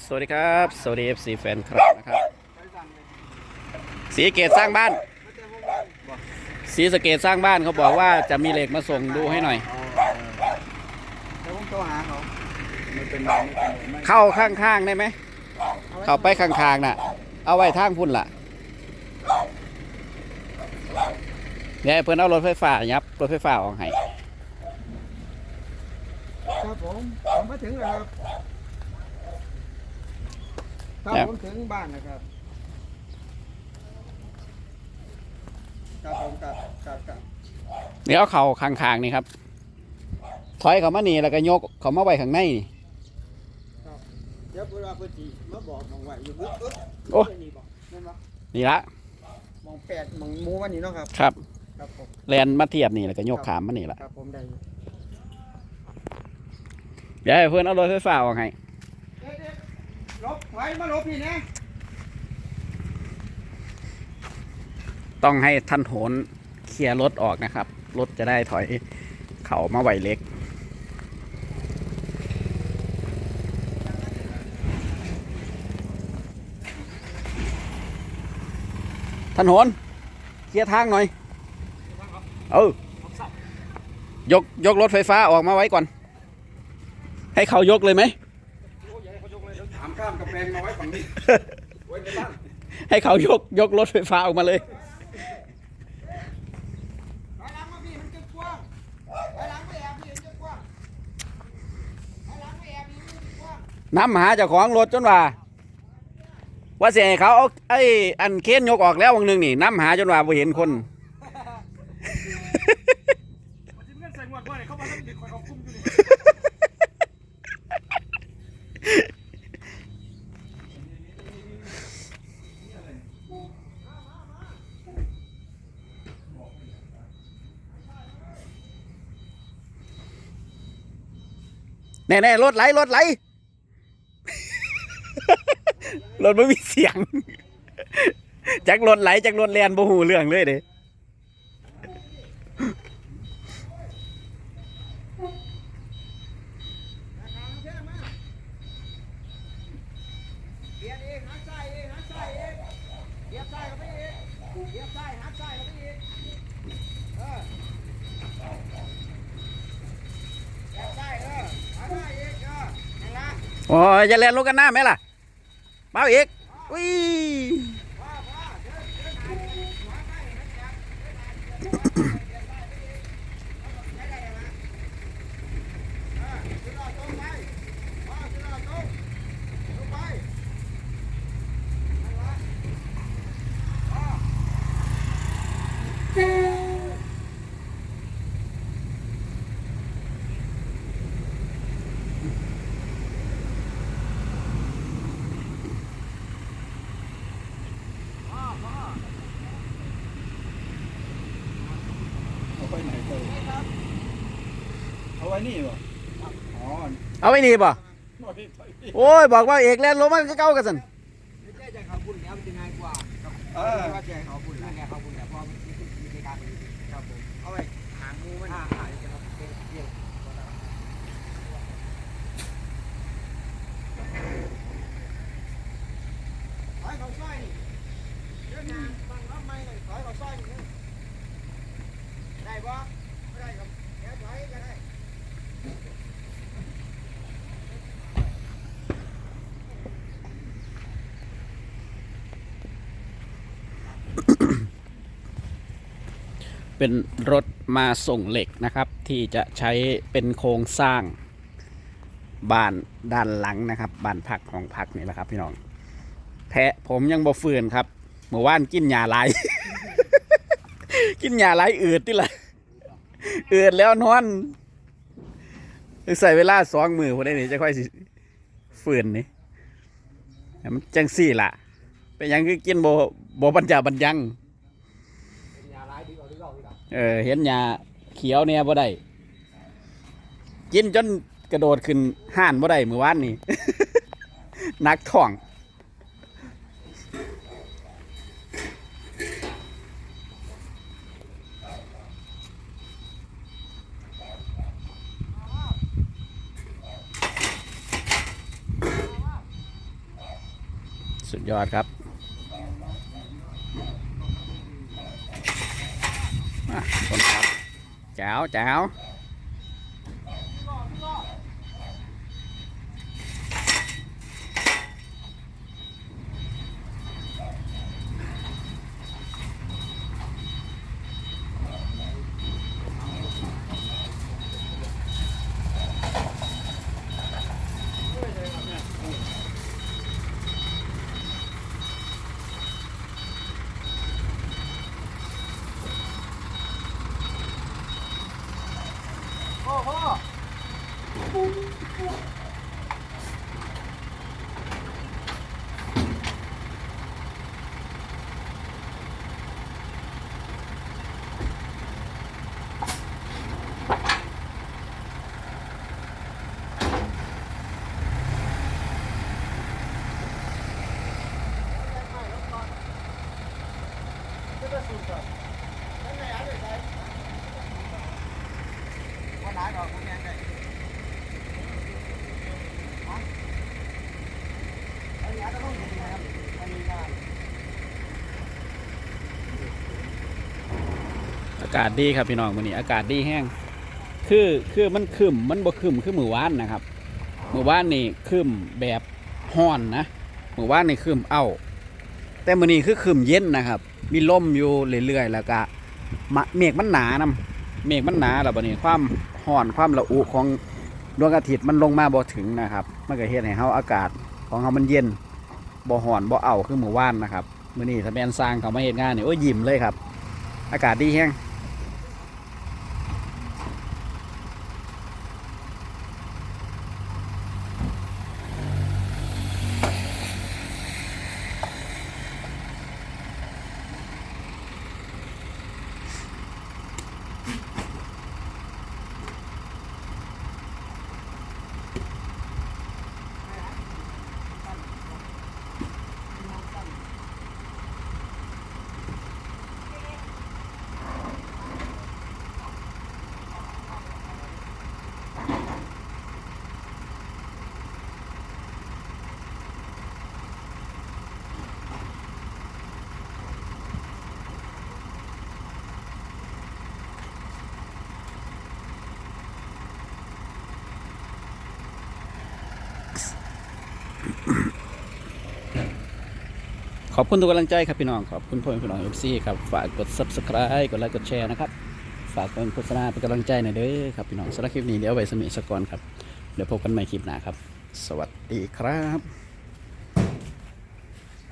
สวัสดีครับ สวัสดี FC แฟนคลับนะครับสีเกตสร้างบ้าน สีสเกตสร้างบ้านเขาบอกว่าจะมีเหล็กมาส่งดูให้หน่อยแล้วผมโทรหาเขาไม่เป็นไรไม่เข้าข้างๆได้ไหม เข้าไปข้างๆน่ะ เอาไว้ทางพุ่นล่ะเดี๋ยเพิ่อนเอารถไฟฟ้ายับรถไฟฟ้าออกให้ ครับผมผมมาถึงแล้วครับ ครับผมถึงบ้านนะครับครับผมกับกับกับเดี๋ยวเอาเข่าข้างๆนี่ครับ ถอยเขามานี่แล้วก็ยกเขามาไว้ข้างในนี่เดี๋ยวเวลาเพื่อนจีมาบอกมองไว้อยู่ปึ๊บปึ๊บโอ้นี่บอกนั่นปะนี่ละมองแปดมองหมูวันนี้เนาะครับ ครับครับผมแลนมาเทียบนี่แล้วก็ยกขามมานี่ละครับผมได้อยู่เดี๋ยวให้เพื่อนเอารถไฟฟ้าออกให้เด็กๆ ลบไว้มาลบพี่นะต้องให้ท่านโหนเคลียร์รถออกนะครับ รถจะได้ถอยเขามาไหวเล็ก ท่านโหนเคลียร์ทางหน่อย เออยกยกรถไฟฟ้าออกมาไว้ก่อน ให้เขายกเลยไหมามข้ามกระแพงมาไว้ฝั่งนี้ ไว้ในบ้านให้เขายกยกรถไฟฟ้าออกมาเลย ถอยหลังมาพี่มันจะกว้างถอยหลังไปแอบพี่มันจะกว้างถอยหลังไปแอบพี่มันจะกว้างน้ำหาเจ้าของรถจนว่า ว่าเสียให้เขาเอาไอ้อันเค้นยกออกแล้ววังหนึ่งนี่น้ำหาจนว่าบ่เห็นคน จิ้มเงินใส่งวดบ่เนี่ยเขามาทำดึกคอยเขาคุ้มอยู่นี่ แน่ๆรถไหลรถไหลรถไม่มีเสียงจากรถไหลจากรถแลนบ่หูเรื่องเลยเด้ โอ้ยจะเล่นรถกันหน้าไหมล่ะเป้าอีกอุ้ย ว้าว้าเดินเดินหาหัวไปหักซ้ายเดินหาเดินหาเบียดซ้ายไปเองเอาได้ได้ไหมเออขึ้นรอตรงไปว้าขึ้นรอตรงตรงไปนั่นละว้า เอาไปไหนเตยเอาไว้ นี่วะอ๋อเอาไว้นี่ป่ะหน่อยถอยโอ้ยบอกว่าเอกแลนรถมันก็เก้ากันสันไม่ใช่ใจเขาบุญแล้วมันจะง่ายกว่าครับเออว่าใจเขาบุญแล้วแกเขาบุญแล้วเพราะมันมีวิธีการครับผมเอาไว้หางงูมันหาหายจะมาเป็นเรื่องถอยเขาซอยนี่เดินทางฟังรับไม่เลยถอยเขาซอยนี่ได้ปะไม่ได้ครับเดี๋ยวถอยก็ได้ เป็นรถมาส่งเหล็กนะครับ ที่จะใช้เป็นโครงสร้างบ้านด้านหลังนะครับบ้านพักของพักนี่แหละครับ พี่น้องแพะผมยังบ่ฟืนครับเมื่อวานกินยาลาย กินยาลายอืดที่ละอืดแล้วนอนใส่เวลาสองมือพอได้นี่จะค่อยสิฟืนนี่มันจังสี่ล่ะ เป็นยังคือกินโบ่บ่บรรจาบรรยัง อย่าร้ายดีกว่าดีกว่าดีกว่า เออเห็นยาเขียวเนี่ยบ่ได้กินจนกระโดดขึ้นห้านบ่ได้มือวานนี่ นักท่อง สุดยอดครับ อะคนครับแจ๋วแจ๋ว โอ้โห ว่าหลายด อากาศดีครับพี่น้องวันนี้อากาศดีแห้งคือคือมันครึมมันบ่ครึมคือมือวานนะครับมือวานนี่ครึมแบบห้อนนะมือวานนี่ครึมเอ้าแต่มือนี้คือครึมเย็นนะครับ มีลมอยู่เรื่อยๆแล้วก็เมฆมันหนานํเมฆมันหนาแล้วบัดนี้ความห่อนความระอุของดวงอาทิตย์มันลงมาบ่ถึงนะครับมันก็เฮ็ดให้เฮาอากาศของเฮามันเย็นบ่ห่อนบ่เอาคือมื้อวานนะครับมื้อนี้ถ้าแม่นสร้างเขามาเฮ็ดงานนี่โอ้ยยิ้มเลยครับ อากาศดีแฮง ขอบคุณทุกกำลังใจครับพี่น้อง ขอบคุณพ่อพี่น้องเอฟซีครับ ฝากกด subscribe กดไลค์กดแชร์นะครับ ฝากเป็นโฆษณาเป็นกำลังใจหน่อยเด้อครับพี่น้องสำหรับคลิปนี้เดี๋ยวไว้สมิสกอนครับ เดี๋ยวพบกันใหม่คลิปหน้าครับ สวัสดีครับ